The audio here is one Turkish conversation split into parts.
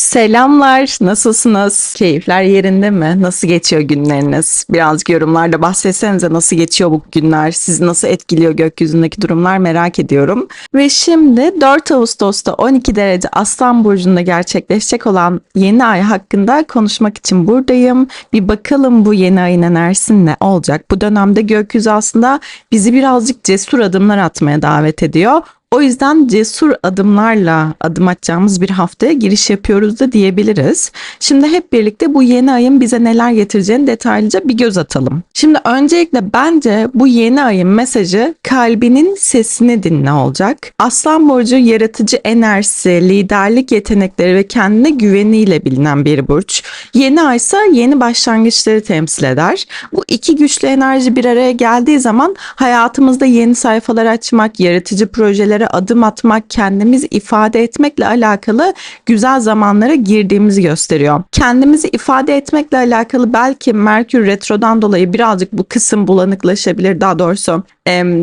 Selamlar, nasılsınız? Keyifler yerinde mi? Nasıl geçiyor günleriniz? Birazcık yorumlarda bahsetsenize nasıl geçiyor bu günler? Sizi nasıl etkiliyor gökyüzündeki durumlar merak ediyorum. Ve şimdi 4 Ağustos'ta 12 derece Aslan Burcu'nda gerçekleşecek olan yeni ay hakkında konuşmak için buradayım. Bir bakalım bu yeni ayın enerjisi ne olacak? Bu dönemde gökyüzü aslında bizi birazcık cesur adımlar atmaya davet ediyor. O yüzden cesur adımlarla adım atacağımız bir haftaya giriş yapıyoruz da diyebiliriz. Şimdi hep birlikte bu yeni ayın bize neler getireceğini detaylıca bir göz atalım. Şimdi öncelikle bence bu yeni ayın mesajı kalbinin sesini dinle olacak. Aslan burcu yaratıcı enerjisi, liderlik yetenekleri ve kendine güveniyle bilinen bir burç. Yeni ay ise yeni başlangıçları temsil eder. Bu iki güçlü enerji bir araya geldiği zaman hayatımızda yeni sayfalar açmak, yaratıcı projelere adım atmak, kendimizi ifade etmekle alakalı güzel zamanlara girdiğimizi gösteriyor. Kendimizi ifade etmekle alakalı belki Merkür Retro'dan dolayı birazcık bu kısım bulanıklaşabilir. Daha doğrusu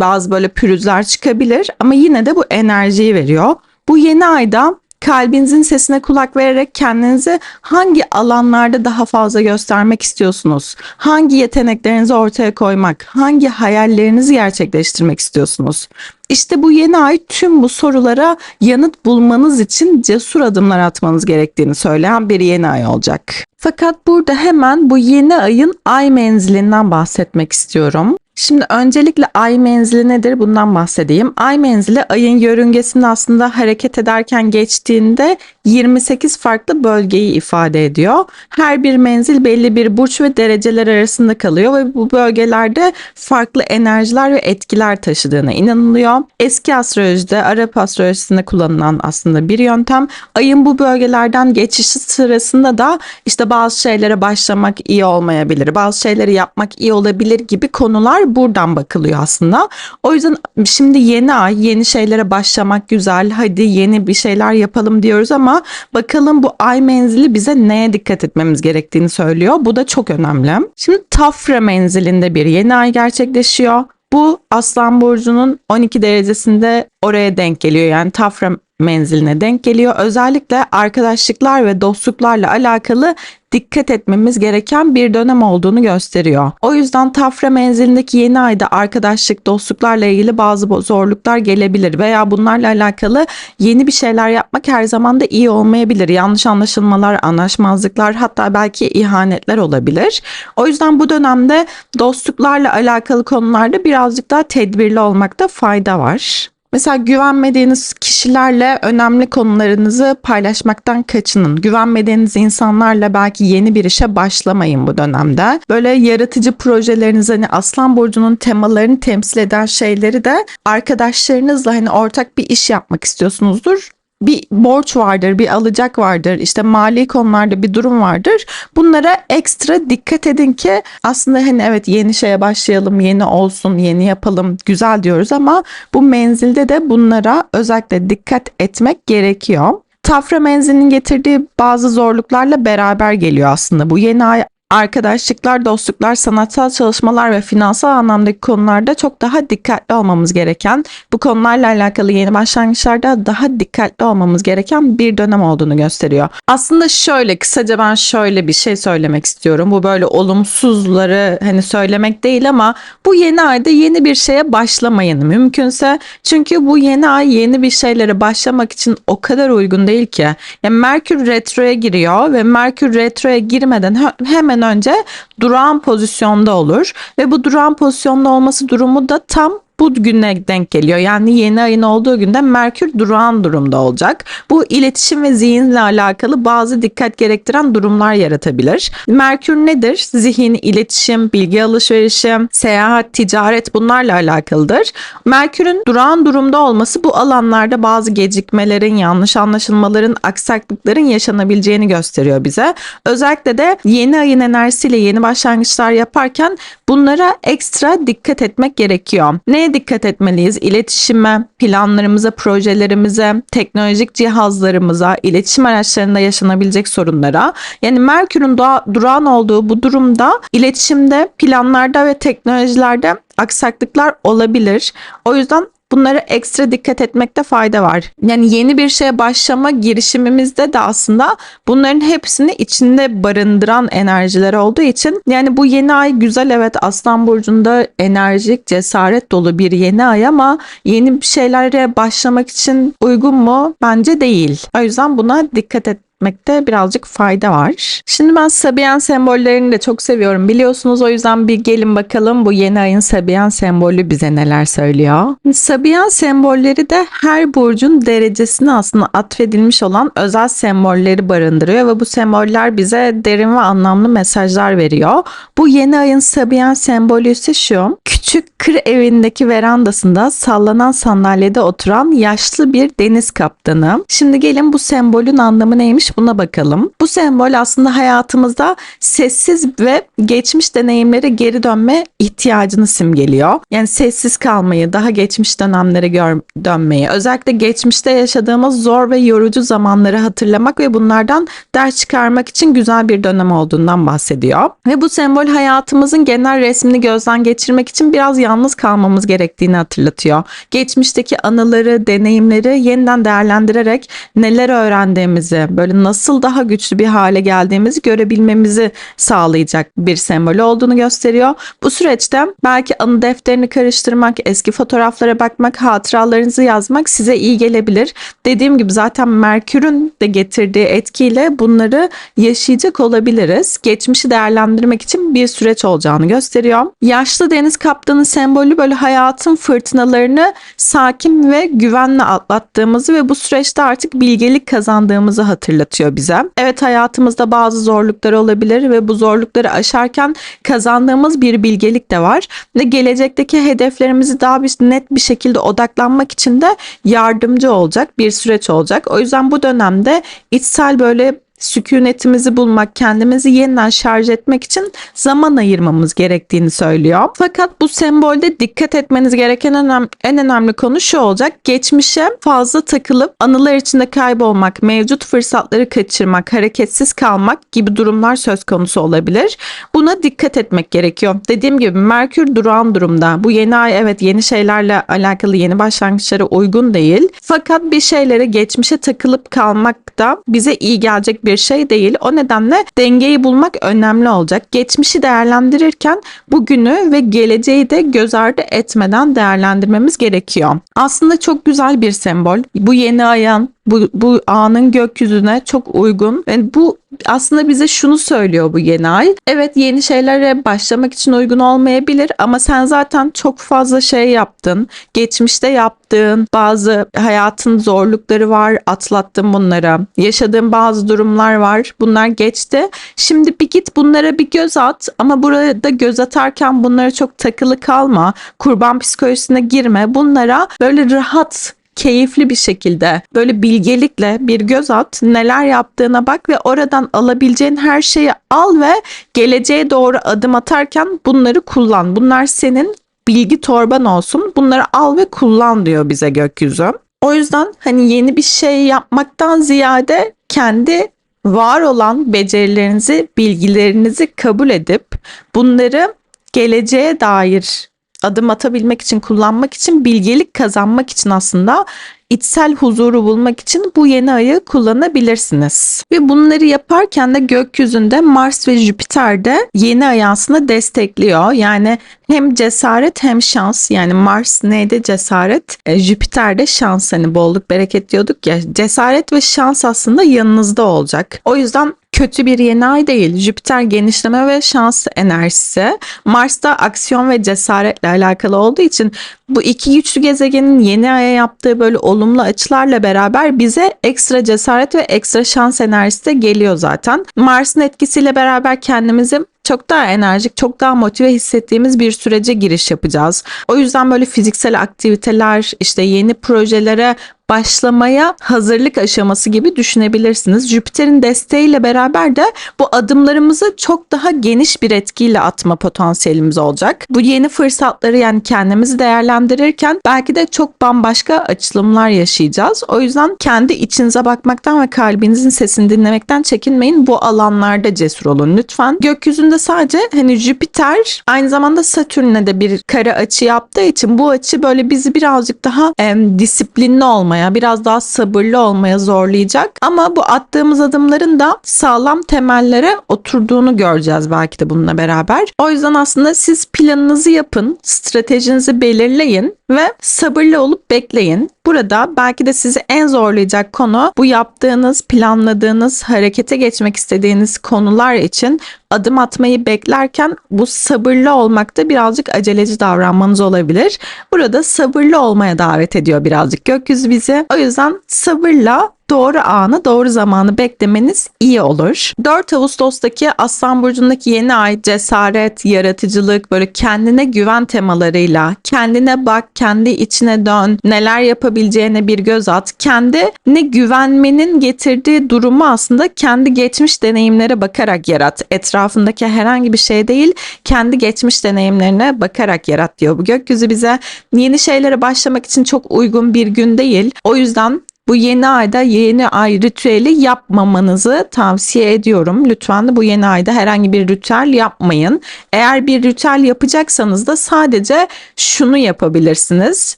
bazı böyle pürüzler çıkabilir ama yine de bu enerjiyi veriyor. Bu yeni ayda kalbinizin sesine kulak vererek kendinizi hangi alanlarda daha fazla göstermek istiyorsunuz? Hangi yeteneklerinizi ortaya koymak, hangi hayallerinizi gerçekleştirmek istiyorsunuz? İşte bu yeni ay tüm bu sorulara yanıt bulmanız için cesur adımlar atmanız gerektiğini söyleyen bir yeni ay olacak. Fakat burada hemen bu yeni ayın ay menzilinden bahsetmek istiyorum. Şimdi öncelikle ay menzili nedir bundan bahsedeyim. Ay menzili ayın yörüngesinde aslında hareket ederken geçtiğinde 28 farklı bölgeyi ifade ediyor. Her bir menzil belli bir burç ve dereceler arasında kalıyor ve bu bölgelerde farklı enerjiler ve etkiler taşıdığına inanılıyor. Eski astrolojide, Arap astrolojisinde kullanılan aslında bir yöntem. Ayın bu bölgelerden geçişi sırasında da işte bazı şeylere başlamak iyi olmayabilir, bazı şeyleri yapmak iyi olabilir gibi konular buradan bakılıyor aslında. O yüzden şimdi yeni ay, yeni şeylere başlamak güzel, hadi yeni bir şeyler yapalım diyoruz ama bakalım bu ay menzili bize neye dikkat etmemiz gerektiğini söylüyor. Bu da çok önemli. Şimdi Tafra menzilinde bir yeni ay gerçekleşiyor. Bu Aslan Burcu'nun 12 derecesinde oraya denk geliyor. Yani Tafra menziline denk geliyor. Özellikle arkadaşlıklar ve dostluklarla alakalı dikkat etmemiz gereken bir dönem olduğunu gösteriyor. O yüzden Tafra menzilindeki yeni ayda arkadaşlık, dostluklarla ilgili bazı zorluklar gelebilir veya bunlarla alakalı yeni bir şeyler yapmak her zaman da iyi olmayabilir. Yanlış anlaşılmalar, anlaşmazlıklar hatta belki ihanetler olabilir. O yüzden bu dönemde dostluklarla alakalı konularda birazcık daha tedbirli olmakta fayda var. Mesela güvenmediğiniz kişilerle önemli konularınızı paylaşmaktan kaçının. Güvenmediğiniz insanlarla belki yeni bir işe başlamayın bu dönemde. Böyle yaratıcı projeleriniz hani Aslan Burcu'nun temalarını temsil eden şeyleri de arkadaşlarınızla hani ortak bir iş yapmak istiyorsunuzdur bir borç vardır, bir alacak vardır, işte mali konularda bir durum vardır. Bunlara ekstra dikkat edin ki aslında hani evet yeni şeye başlayalım, yeni olsun, yeni yapalım, güzel diyoruz ama bu menzilde de bunlara özellikle dikkat etmek gerekiyor. Tafra menzilinin getirdiği bazı zorluklarla beraber geliyor aslında. Bu yeni ay arkadaşlıklar, dostluklar, sanatsal çalışmalar ve finansal anlamdaki konularda çok daha dikkatli olmamız gereken, bu konularla alakalı yeni başlangıçlarda daha dikkatli olmamız gereken bir dönem olduğunu gösteriyor. Aslında şöyle kısaca ben şöyle bir şey söylemek istiyorum. Bu böyle olumsuzları hani söylemek değil ama bu yeni ayda yeni bir şeye başlamayın mümkünse. Çünkü bu yeni ay yeni bir şeylere başlamak için o kadar uygun değil ki. Yani Merkür retroya giriyor ve Merkür retroya girmeden hemen önce durağan pozisyonda olur ve bu durağan pozisyonda olması durumu da tam bu güne denk geliyor. Yani yeni ayın olduğu günde Merkür durağan durumda olacak. Bu iletişim ve zihinle alakalı bazı dikkat gerektiren durumlar yaratabilir. Merkür nedir? Zihin, iletişim, bilgi alışverişi, seyahat, ticaret bunlarla alakalıdır. Merkür'ün durağan durumda olması bu alanlarda bazı gecikmelerin, yanlış anlaşılmaların, aksaklıkların yaşanabileceğini gösteriyor bize. Özellikle de yeni ayın enerjisiyle yeni başlangıçlar yaparken bunlara ekstra dikkat etmek gerekiyor. Ne dikkat etmeliyiz? İletişime, planlarımıza, projelerimize, teknolojik cihazlarımıza, iletişim araçlarında yaşanabilecek sorunlara. Yani Merkür'ün durağan olduğu bu durumda iletişimde, planlarda ve teknolojilerde aksaklıklar olabilir. O yüzden bunlara ekstra dikkat etmekte fayda var. Yani yeni bir şeye başlama girişimimizde de aslında bunların hepsini içinde barındıran enerjiler olduğu için yani bu yeni ay güzel evet Aslan Burcu'nda enerjik, cesaret dolu bir yeni ay ama yeni bir şeylere başlamak için uygun mu? Bence değil. O yüzden buna dikkat et etmekte birazcık fayda var. Şimdi ben Sabiyen sembollerini de çok seviyorum biliyorsunuz o yüzden bir gelin bakalım bu yeni ayın Sabiyen sembolü bize neler söylüyor. Sabiyen sembolleri de her burcun derecesine aslında atfedilmiş olan özel sembolleri barındırıyor ve bu semboller bize derin ve anlamlı mesajlar veriyor. Bu yeni ayın Sabiyen sembolü ise şu. Küçük kır evindeki verandasında sallanan sandalyede oturan yaşlı bir deniz kaptanı. Şimdi gelin bu sembolün anlamı neymiş buna bakalım. Bu sembol aslında hayatımızda sessiz ve geçmiş deneyimlere geri dönme ihtiyacını simgeliyor. Yani sessiz kalmayı, daha geçmiş dönemlere gör- dönmeyi, özellikle geçmişte yaşadığımız zor ve yorucu zamanları hatırlamak ve bunlardan ders çıkarmak için güzel bir dönem olduğundan bahsediyor. Ve bu sembol hayatımızın genel resmini gözden geçirmek için biraz yalnız kalmamız gerektiğini hatırlatıyor. Geçmişteki anıları, deneyimleri yeniden değerlendirerek neler öğrendiğimizi, böyle nasıl daha güçlü bir hale geldiğimizi görebilmemizi sağlayacak bir sembol olduğunu gösteriyor. Bu süreçte belki anı defterini karıştırmak, eski fotoğraflara bakmak, hatıralarınızı yazmak size iyi gelebilir. Dediğim gibi zaten Merkür'ün de getirdiği etkiyle bunları yaşayacak olabiliriz. Geçmişi değerlendirmek için bir süreç olacağını gösteriyor. Yaşlı deniz kaptanı sembolü böyle hayatın fırtınalarını sakin ve güvenle atlattığımızı ve bu süreçte artık bilgelik kazandığımızı hatırlatıyor bize. Evet hayatımızda bazı zorluklar olabilir ve bu zorlukları aşarken kazandığımız bir bilgelik de var ve gelecekteki hedeflerimizi daha bir net bir şekilde odaklanmak için de yardımcı olacak bir süreç olacak. O yüzden bu dönemde içsel böyle sükunetimizi bulmak, kendimizi yeniden şarj etmek için zaman ayırmamız gerektiğini söylüyor. Fakat bu sembolde dikkat etmeniz gereken önem, en önemli konu şu olacak. Geçmişe fazla takılıp anılar içinde kaybolmak, mevcut fırsatları kaçırmak, hareketsiz kalmak gibi durumlar söz konusu olabilir. Buna dikkat etmek gerekiyor. Dediğim gibi Merkür durağan durumda. Bu yeni ay evet yeni şeylerle alakalı yeni başlangıçlara uygun değil. Fakat bir şeylere geçmişe takılıp kalmak da bize iyi gelecek bir şey değil. O nedenle dengeyi bulmak önemli olacak. Geçmişi değerlendirirken bugünü ve geleceği de göz ardı etmeden değerlendirmemiz gerekiyor. Aslında çok güzel bir sembol. Bu yeni ayın bu, bu anın gökyüzüne çok uygun. Yani bu aslında bize şunu söylüyor bu yeni ay. Evet yeni şeylere başlamak için uygun olmayabilir ama sen zaten çok fazla şey yaptın. Geçmişte yaptığın bazı hayatın zorlukları var. Atlattın bunları. Yaşadığın bazı durumlar var. Bunlar geçti. Şimdi bir git bunlara bir göz at ama burada göz atarken bunlara çok takılı kalma. Kurban psikolojisine girme. Bunlara böyle rahat keyifli bir şekilde böyle bilgelikle bir göz at, neler yaptığına bak ve oradan alabileceğin her şeyi al ve geleceğe doğru adım atarken bunları kullan. Bunlar senin bilgi torban olsun. Bunları al ve kullan diyor bize gökyüzü. O yüzden hani yeni bir şey yapmaktan ziyade kendi var olan becerilerinizi, bilgilerinizi kabul edip bunları geleceğe dair adım atabilmek için, kullanmak için, bilgelik kazanmak için aslında içsel huzuru bulmak için bu yeni ayı kullanabilirsiniz. Ve bunları yaparken de gökyüzünde Mars ve Jüpiter de yeni ayı aslında destekliyor. Yani hem cesaret hem şans. Yani Mars neydi cesaret? E, Jüpiter de şans hani bolluk bereket diyorduk ya. Cesaret ve şans aslında yanınızda olacak. O yüzden kötü bir yeni ay değil. Jüpiter genişleme ve şans enerjisi. Mars da aksiyon ve cesaretle alakalı olduğu için bu iki güçlü gezegenin yeni aya yaptığı böyle olumlu açılarla beraber bize ekstra cesaret ve ekstra şans enerjisi de geliyor zaten. Mars'ın etkisiyle beraber kendimizi çok daha enerjik, çok daha motive hissettiğimiz bir sürece giriş yapacağız. O yüzden böyle fiziksel aktiviteler, işte yeni projelere başlamaya hazırlık aşaması gibi düşünebilirsiniz. Jüpiter'in desteğiyle beraber de bu adımlarımızı çok daha geniş bir etkiyle atma potansiyelimiz olacak. Bu yeni fırsatları yani kendimizi değerlendirirken belki de çok bambaşka açılımlar yaşayacağız. O yüzden kendi içinize bakmaktan ve kalbinizin sesini dinlemekten çekinmeyin. Bu alanlarda cesur olun lütfen. Gökyüzünde sadece hani Jüpiter aynı zamanda Satürn'e de bir kare açı yaptığı için bu açı böyle bizi birazcık daha em, disiplinli olmaya, biraz daha sabırlı olmaya zorlayacak. Ama bu attığımız adımların da sağlam temellere oturduğunu göreceğiz belki de bununla beraber. O yüzden aslında siz planınızı yapın, stratejinizi belirleyin ve sabırlı olup bekleyin. Burada belki de sizi en zorlayacak konu bu yaptığınız, planladığınız, harekete geçmek istediğiniz konular için adım atmayı beklerken bu sabırlı olmakta birazcık aceleci davranmanız olabilir. Burada sabırlı olmaya davet ediyor birazcık gökyüzü bizi. O yüzden sabırla doğru anı, doğru zamanı beklemeniz iyi olur. 4 Ağustos'taki Aslan Burcu'ndaki yeni ay cesaret, yaratıcılık, böyle kendine güven temalarıyla kendine bak, kendi içine dön, neler yapabileceğine bir göz at. Kendine güvenmenin getirdiği durumu aslında kendi geçmiş deneyimlere bakarak yarat. Etrafındaki herhangi bir şey değil, kendi geçmiş deneyimlerine bakarak yarat diyor. Bu gökyüzü bize yeni şeylere başlamak için çok uygun bir gün değil. O yüzden bu yeni ayda yeni ay ritüeli yapmamanızı tavsiye ediyorum. Lütfen bu yeni ayda herhangi bir ritüel yapmayın. Eğer bir ritüel yapacaksanız da sadece şunu yapabilirsiniz.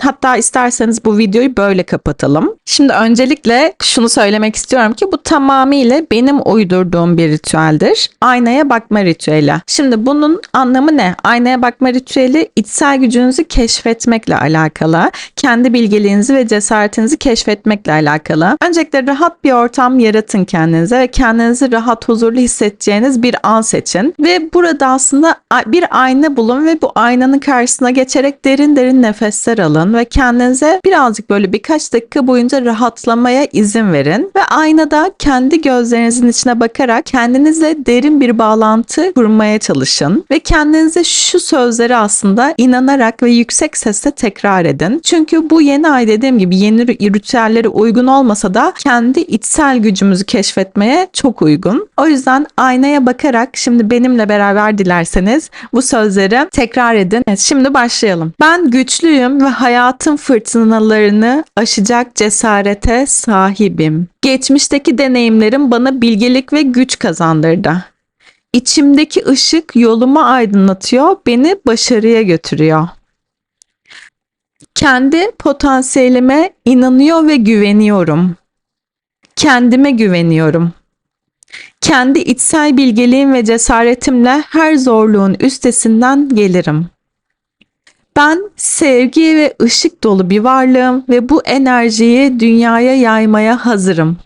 Hatta isterseniz bu videoyu böyle kapatalım. Şimdi öncelikle şunu söylemek istiyorum ki bu tamamıyla benim uydurduğum bir ritüeldir. Aynaya bakma ritüeli. Şimdi bunun anlamı ne? Aynaya bakma ritüeli içsel gücünüzü keşfetmekle alakalı. Kendi bilgeliğinizi ve cesaretinizi keşfetmekle alakalı. Öncelikle rahat bir ortam yaratın kendinize ve kendinizi rahat huzurlu hissedeceğiniz bir an seçin. Ve burada aslında bir ayna bulun ve bu aynanın karşısına geçerek derin derin nefesler alın ve kendinize birazcık böyle birkaç dakika boyunca rahatlamaya izin verin ve aynada kendi gözlerinizin içine bakarak kendinizle derin bir bağlantı kurmaya çalışın ve kendinize şu sözleri aslında inanarak ve yüksek sesle tekrar edin. Çünkü bu yeni ay dediğim gibi yeni ritüellere uygun olmasa da kendi içsel gücümüzü keşfetmeye çok uygun. O yüzden aynaya bakarak şimdi benimle beraber dilerseniz bu sözleri tekrar edin. Evet, şimdi başlayalım. Ben güçlüyüm ve hayatın fırtınalarını aşacak cesarete sahibim. Geçmişteki deneyimlerim bana bilgelik ve güç kazandırdı. İçimdeki ışık yolumu aydınlatıyor, beni başarıya götürüyor. Kendi potansiyelime inanıyor ve güveniyorum. Kendime güveniyorum. Kendi içsel bilgeliğim ve cesaretimle her zorluğun üstesinden gelirim. Ben sevgi ve ışık dolu bir varlığım ve bu enerjiyi dünyaya yaymaya hazırım.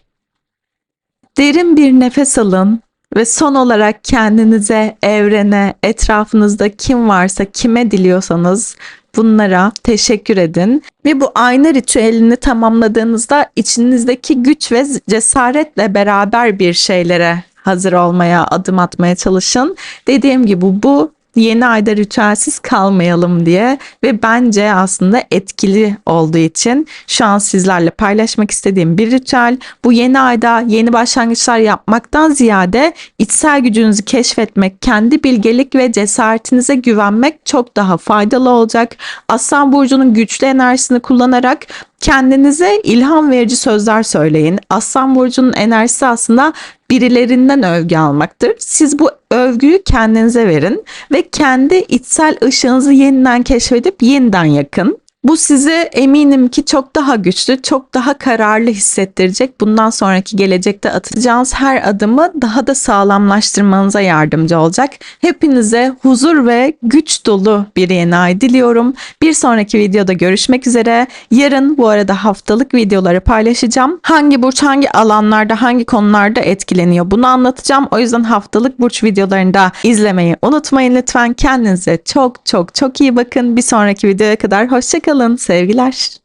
Derin bir nefes alın ve son olarak kendinize, evrene, etrafınızda kim varsa, kime diliyorsanız bunlara teşekkür edin ve bu ayna ritüelini tamamladığınızda içinizdeki güç ve cesaretle beraber bir şeylere hazır olmaya, adım atmaya çalışın. Dediğim gibi bu yeni ayda ritüelsiz kalmayalım diye ve bence aslında etkili olduğu için şu an sizlerle paylaşmak istediğim bir ritüel. Bu yeni ayda yeni başlangıçlar yapmaktan ziyade içsel gücünüzü keşfetmek, kendi bilgelik ve cesaretinize güvenmek çok daha faydalı olacak. Aslan burcunun güçlü enerjisini kullanarak kendinize ilham verici sözler söyleyin. Aslan burcunun enerjisi aslında birilerinden övgü almaktır. Siz bu övgüyü kendinize verin ve kendi içsel ışığınızı yeniden keşfedip yeniden yakın. Bu sizi eminim ki çok daha güçlü, çok daha kararlı hissettirecek. Bundan sonraki gelecekte atacağınız her adımı daha da sağlamlaştırmanıza yardımcı olacak. Hepinize huzur ve güç dolu bir yeni ay diliyorum. Bir sonraki videoda görüşmek üzere. Yarın bu arada haftalık videoları paylaşacağım. Hangi burç hangi alanlarda, hangi konularda etkileniyor bunu anlatacağım. O yüzden haftalık burç videolarını da izlemeyi unutmayın lütfen. Kendinize çok çok çok iyi bakın. Bir sonraki videoya kadar hoşçakalın. Sevgiler.